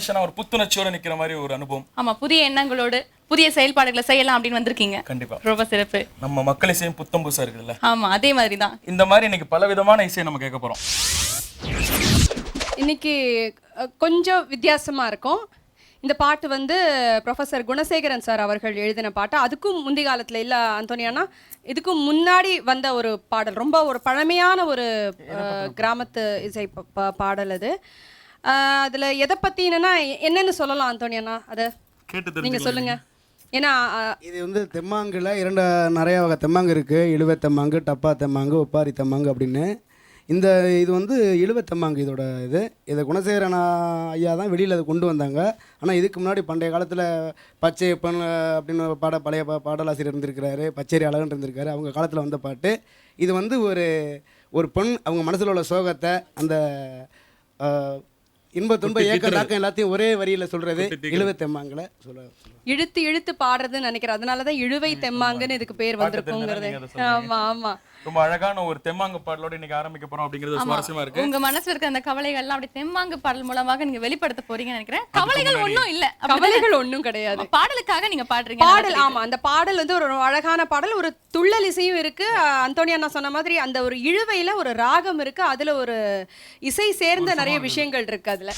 மனுஷனா ஒரு புத்துணர்ச்சியோட நிக்கிற மாதிரி ஒரு அனுபவம். ஆமா புதிய எண்ணங்களோடு புதிய செயல்பாடுகளை செய்யலாம் அப்படின்னு வந்திருக்கீங்க. கண்டிப்பா. ரொம்ப சிறப்பு. நம்ம மக்கள் இசையும் புத்தம் புதுசா இருக்குதுல்ல? ஆமா அதே மாதிரி தான் இந்த மாதிரி இன்னைக்கு பல விதமான இசையை நம்ம கேட்க போறோம். இன்னைக்கு அஹ், கொஞ்சம் வித்தியாசமா இருக்கும். இந்த பாட்டு வந்து ப்ரொஃபசர் குணசேகரன் சார் அவர்கள் எழுதின பாட்டு. அதுக்கும் முந்தி காலத்துல இல்ல அந்தோனியானா இதுக்கும் முன்னாடி வந்த ஒரு பாடல். ரொம்ப ஒரு பழமையான ஒரு அஹ், கிராமத்து இசை ப- ப- பாடல் அது. அதுல எதை பத்தினா என்னன்னு சொல்லலாம் அந்தோனியானா அத கேட்டு நீங்க சொல்லுங்க. ஏன்னா இது வந்து தெம்மாங்குல இரண்டு நிறைய வகை தெம்மாங்கு இருக்குது இழுவை தெம்மாங்கு டப்பா தெம்மாங்கு ஒப்பாரி தெம்மாங்கு அப்படின்னு. இந்த இது வந்து இழுவை தெம்மாங்கு இதோட இது. இதை குணசேகரன் ஐயா தான் வெளியில் அதை கொண்டு வந்தாங்க. ஆனால் இதுக்கு முன்னாடி பண்டைய காலத்தில் பச்சை பெண் அப்படின்னு ஒரு பாட பழைய பா பாடலாசிரியர் இருந்திருக்கிறாரு பச்சேரி அழகன் இருந்திருக்காரு. அவங்க காலத்தில் வந்த பாட்டு. இது வந்து ஒரு ஒரு பெண் அவங்க மனசில் உள்ள சோகத்தை அந்த இன்ப துன்ப ஏக்க தாக்கம் எல்லாத்தையும் ஒரே வரியில் சொல்கிறது இழுவை தெம்மாங்கில் சொல்ல இழுத்து இழுத்து பாடுறதுன்னு நினைக்கிறேன். அதனாலதான் இழுவை தெம்மாங்குன்னு இதுக்கு பேர் வந்திருக்குங்கிறது. ஆமா ஆமா. ரொம்ப அழகான ஒரு தெம்மாங்கு பாடலோட இன்னைக்கு ஆரம்பிக்க போறோம் அப்படிங்கிறது சுவாரஸ்யமா இருக்கு. உங்க மனசுல இருக்க அந்த கவலைகள் எல்லாம் அப்படி தெம்மாங்கு பாடல் மூலமாக நீங்க வெளிப்படுத்த போறீங்கன்னு நினைக்கிறேன். கவலைகள் ஒண்ணும் இல்ல? கவலைகள் ஒண்ணும் கிடையாது. பாடலுக்காக நீங்க பாடுறீங்க. பாடல் ஆமா அந்த பாடல் வந்து ஒரு அழகான பாடல் ஒரு துள்ளல் இசையும் இருக்கு. அஹ் அந்தோனி அண்ணா சொன்ன மாதிரி அந்த ஒரு இழுவையில ஒரு ராகம் இருக்கு. அதுல ஒரு இசை சேர்ந்த நிறைய விஷயங்கள் இருக்கு அதுல.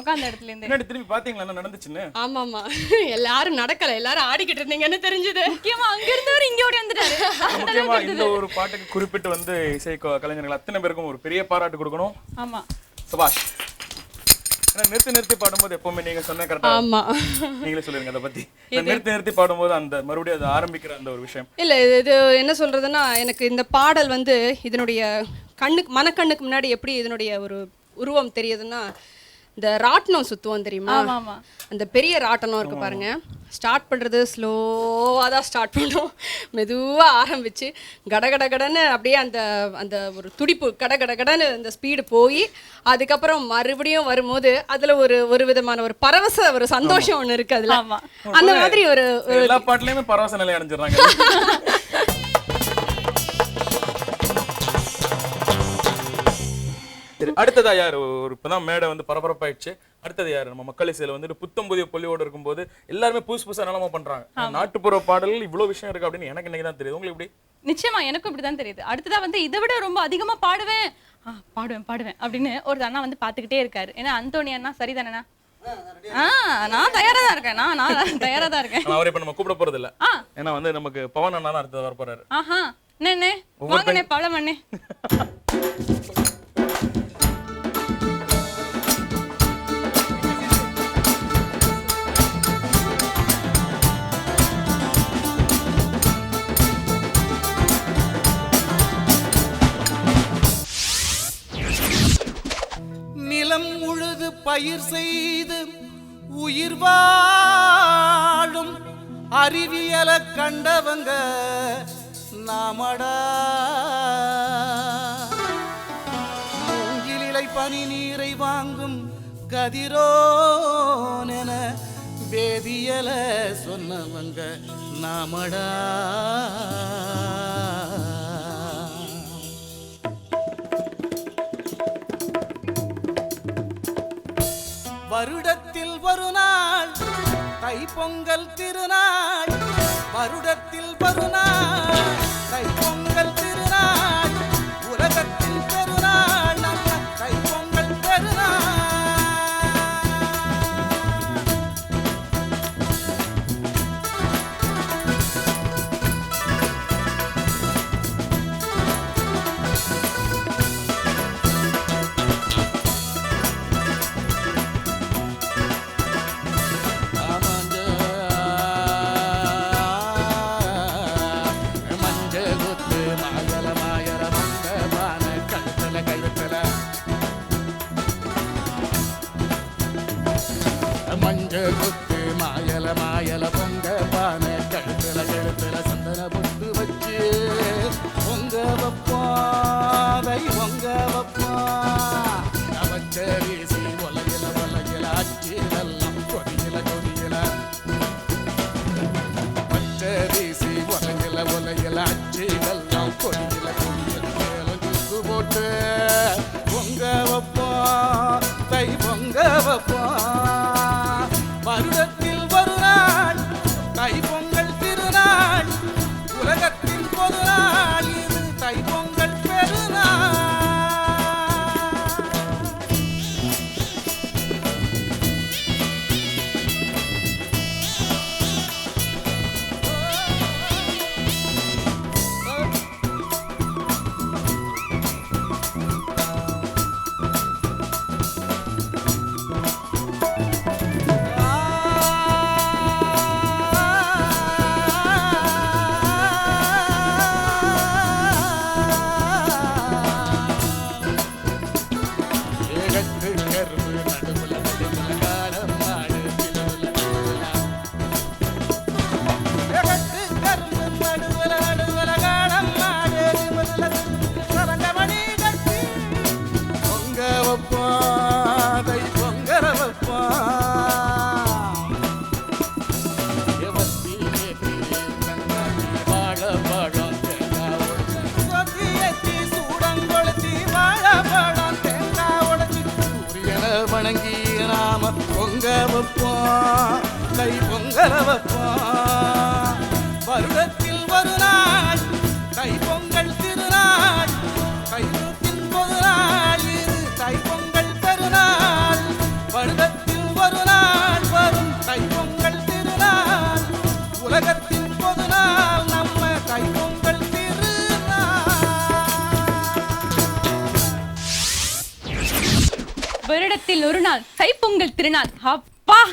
உட்காந்த இடத்துல இருந்து. பின்னாடி திரும்பி பாத்தீங்களா என்ன நடந்துச்சுன்னு? ஆமா ஆமா எல்லாரும் நடக்கல. எல்லாரும் ஆடிக்கிட்டு இருந்தீங்கன்னு தெரிஞ்சது? முக்கியமா அங்க இருந்தவர் இங்க ஓடி வந்துட்டாரு. முக்கியமா இந்த ஒரு பாட்டுக்கு குறிப்பிட்டு வந்து இசை கலைஞர்கள் அத்தனை பேருக்கும் ஒரு பெரிய பாராட்டு கொடுக்கணும். ஆமா. சபாஷ் நிறுத்தி நிறுத்தி பாடும்போது எப்பவுமே நீங்க சொன்ன கரெக்டா ஆமா. நீங்களே சொல்லுங்க அத பத்தி. நிறுத்தி நிறுத்தி பாடும்போது அந்த மறுபடியும் அது ஆரம்பிக்கிற அந்த ஒரு விஷயம். இல்ல இது என்ன சொல்றதுன்னா எனக்கு இந்த பாடல் வந்து இதனுடைய கண்ணுக்கு மனக்கண்ணுக்கு முன்னாடி எப்படி இதனுடைய ஒரு உருவம் தெரியுதுன்னா இந்த ராட்டினம் சுத்துவோம் தெரியுமா? அந்த பெரிய ராட்டனம் இருக்கு பாருங்க. ஸ்டார்ட் பண்றது ஸ்லோவாக தான் ஸ்டார்ட் பண்ணுறோம் மெதுவா ஆரம்பிச்சு கடகட கடன்னு அப்படியே அந்த அந்த ஒரு துடிப்பு கட கட கடன்னு அந்த ஸ்பீடு போய் அதுக்கப்புறம் மறுபடியும் வரும்போது அதுல ஒரு ஒரு விதமான ஒரு பரவச ஒரு சந்தோஷம் ஒண்ணு இருக்கு அதுல. ஆமா. அந்த மாதிரி ஒரு எல்லா பாட்டுலயுமே பரவச நிலை அடைஞ்சிடுறாங்க. அடுத்ததா யார்? ஒரு இப்பதான் மேடை வந்து பரபரப்பாயிடுச்சு. அடுத்தது யார்? நம்ம மக்கள் இசையில வந்துட்டு புத்தம் புதிய பொலியோட இருக்கும்போது எல்லாருமே புதுசு புதுசா நிலமா பண்றாங்க. நாட்டுப்புற பாடல்கள் இவ்வளவு விஷயம் இருக்கு அப்படின்னு எனக்கு இன்னைக்கு தான் தெரியுது. உங்களுக்கு எப்படி? நிச்சயமா எனக்கும் இப்படிதான் தெரியுது. அடுத்ததா வந்து இதை விட ரொம்ப அதிகமா பாடுவேன். பாடுவேன் பாடுவேன் அப்படின்னு ஒரு அண்ணா வந்து பாத்துக்கிட்டே இருக்காரு. ஏன்னா அந்தோனி அண்ணா சரிதானேண்ணா? நான் தயாரா தான் இருக்கேன். நான் நான் தயாரா தான் இருக்கேன். அவரை இப்ப நம்ம கூப்பிட போறது இல்ல. ஏன்னா வந்து நமக்கு பவன் அண்ணா தான் அடுத்தது வர போறாரு ஆஹா அண்ணே வாங்கண்ணே பழம் அண்ணே. பயிர் செய்து உயிர் வாழும் அறிவியல கண்டவங்க நாமடா. மூங்கிலிலை பனி நீரை வாங்கும் கதிரோனென வேதியல சொன்னவங்க நாமடா. வருடத்தில் ஒரு நாள் தை பொங்கல் திருநாள் வருடத்தில் ஒரு நாள் தை பொங்கல் மஞ்சள் குத்து மாயல மாயல வைப்பா கை பொங்கல வைப்பா வருடத்தில் ஒரு நாள் கை பொங்கல் திருநாள். தைப்பொங்கல் ஒரு நாள் இது பொங்கல் பெருநாள். வருடத்தில் ஒரு நாள் வரும் கை பொங்கல் திருநாள். உலகத்தின் பொது நாள் நம்ம தைப்பொங்கல் திருநாள். வருடத்தில் ஒரு நாள் கைப்பொங்கல் திருநாள். அப்பா.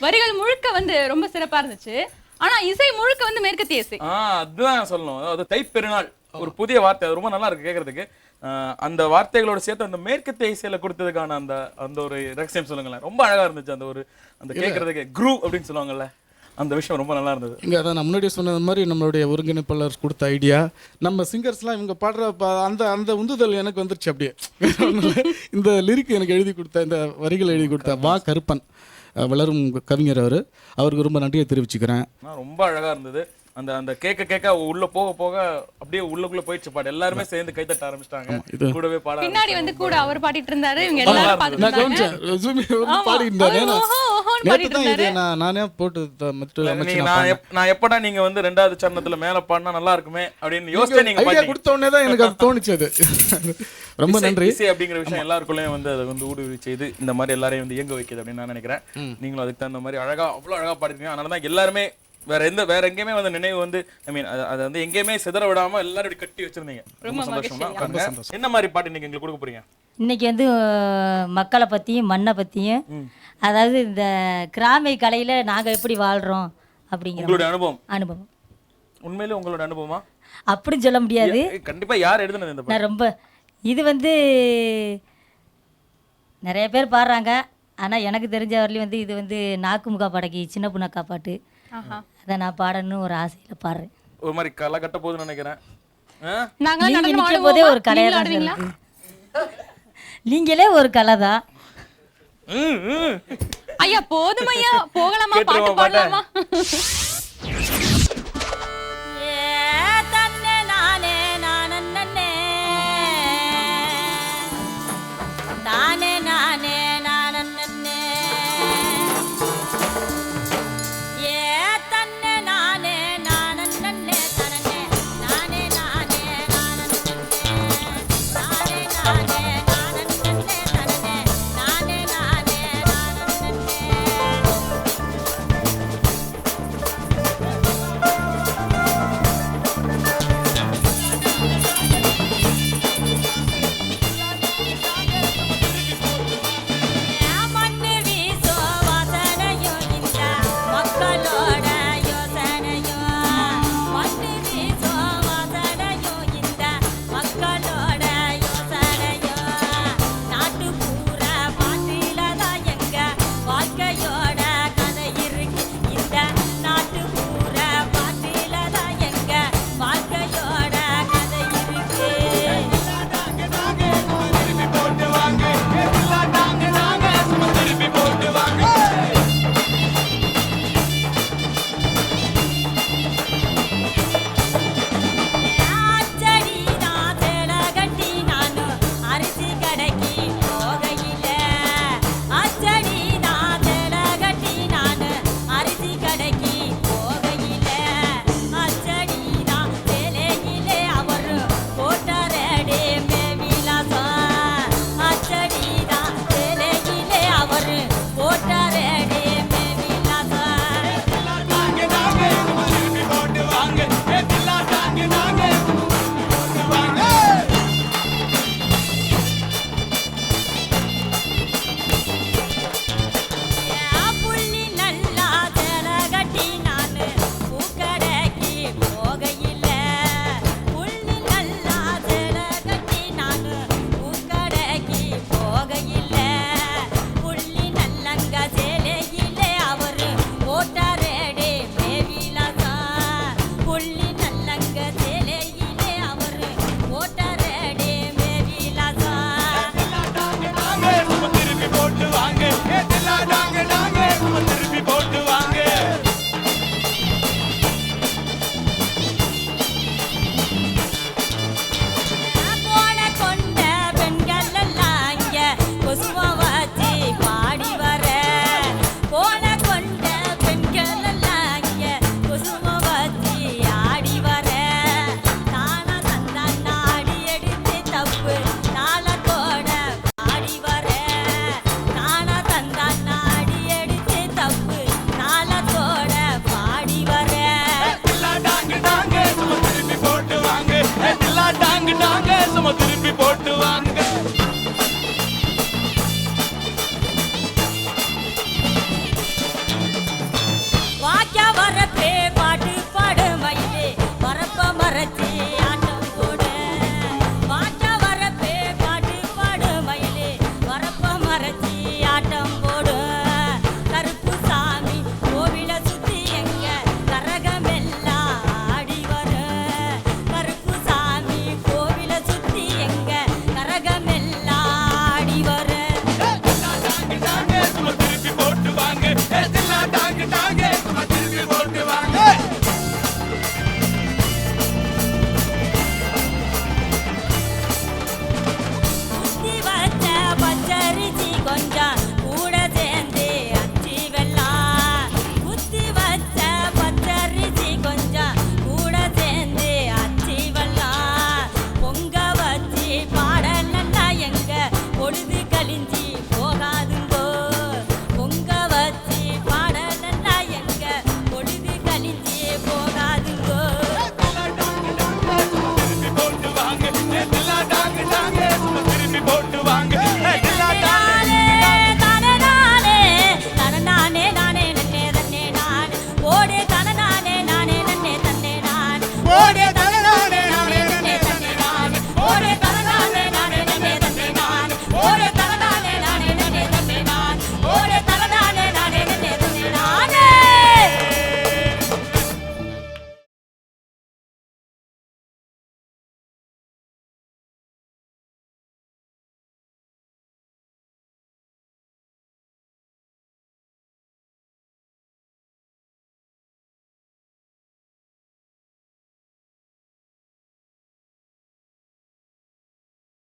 வரிகள் முழுக்க வந்து ரொம்ப சிறப்பா இருந்துச்சு. ஆனா இசை முழுக்க வந்து மேற்கத்திய இசை. ஆ அதுதான் சொல்லணும். அதாவது தைப்பெருநாள் ஒரு புதிய வார்த்தை. அது ரொம்ப நல்லா இருக்கு கேக்குறதுக்கு. ஆஹ் அந்த வார்த்தைகளோட சேர்த்து அந்த மேற்கத்திய இசையில கொடுத்ததுக்கான அந்த அந்த ஒரு ரகசியம் சொல்லுங்களேன். ரொம்ப அழகா இருந்துச்சு அந்த ஒரு அந்த கேட்கறதுக்கு குரூ அப்படின்னு சொல்லுவாங்கல்ல. அந்த விஷயம் ரொம்ப நல்லா இருந்தது. இங்கே அதான் நான் முன்னாடியே சொன்னது மாதிரி நம்மளுடைய ஒருங்கிணைப்பாளர் கொடுத்த ஐடியா நம்ம சிங்கர்ஸ்லாம் இவங்க பாடுற ப- அந்த அந்த உந்துதல் எனக்கு வந்துருச்சு அப்படியே. இந்த லிரிக் எனக்கு எழுதி கொடுத்த இந்த வரிகள் எழுதி கொடுத்த வா கருப்பன் அஹ் வளரும் கவிஞர் அவர். அவருக்கு ரொம்ப நன்றியை தெரிவிச்சுக்கிறேன். ஆனா ரொம்ப அழகா இருந்தது. அந்த அந்த கேட்க கேட்க உள்ள போக போக அப்படியே உள்ளுக்குள்ள போயிடுச்சு பாட்டு எல்லாருமே சேர்ந்து கைத்தட்ட ஆரம்பிச்சிட்டாங்க. கூடவே பாட பின்னாடி வந்து கூட அவர் பாடிட்டு இருந்தாரு இவங்க எல்லாரும். பாடிட்டு. நான் நானே போட்டு நான் எப்படா நீங்க வந்து ரெண்டாவது சரணத்துல மேல பாடினா நல்லா இருக்குமே அப்படின்னு யோசிச்சு நீங்க. கொடுத்த உடனே தான் எனக்கு அது தோணுச்சு அது. ரொம்ப நன்றி. இசை அப்படிங்கிற விஷயம் எல்லாருக்குள்ளேயும் வந்து அதை வந்து ஊடுருவி செய்து இந்த மாதிரி எல்லாரையும் வந்து இயங்க வைக்குது அப்படின்னு நான் நினைக்கிறேன். நீங்களும் அதுக்கு தகுந்த மாதிரி அழகா அவ்வளவு அழகா பாடிருக்கீங்க. அதனால தான் எல்லாருமே வேற எந்த வேற எங்கேயுமே வந்து நினைவு வந்து ஐ மீன் அதை வந்து எங்கேயுமே சிதற விடாம எல்லாரும் இப்படி கட்டி வச்சிருந்தீங்க. ரொம்ப சந்தோஷம். என்ன மாதிரி பாட்டு நீங்க எங்களுக்கு கொடுக்க போறீங்க? இன்னைக்கு வந்து மக்களை பற்றியும் மண்ணை பற்றியும் அதாவது இந்த கிராமிய கலையில் நாங்கள் எப்படி வாழ்கிறோம் அப்படிங்கிற உங்களுடைய அனுபவம்? அனுபவம். உண்மையிலே உங்களோட அனுபவமா? அப்படின்னு சொல்ல முடியாது. ஏ, கண்டிப்பா யார் எழுதுனது இந்த பாட்டு? நான் ரொம்ப இது வந்து நிறைய பேர் பாடுறாங்க. ஆனால் எனக்கு தெரிஞ்ச வரலையும் வந்து இது வந்து நாக்குமுகா படக்கி சின்ன புண்ணக்கா பாட்டு. அதை நான் பாடணும்னு ஒரு ஆசையில் பாடுறேன் ஒரு மாதிரி களை கட்ட போகுதுன்னு நினைக்கிறேன் ஆ? நாங்க நீங்க நடனம் போதே? ஒரு கலையாக நீங்களும் தான் இருக்கு. நீங்களே ஒரு கலை தான். ஐயா போதும் ஐயா போகலாமா பாட்டு கேட்டுருவோம் பாட்டை. பாடலாமா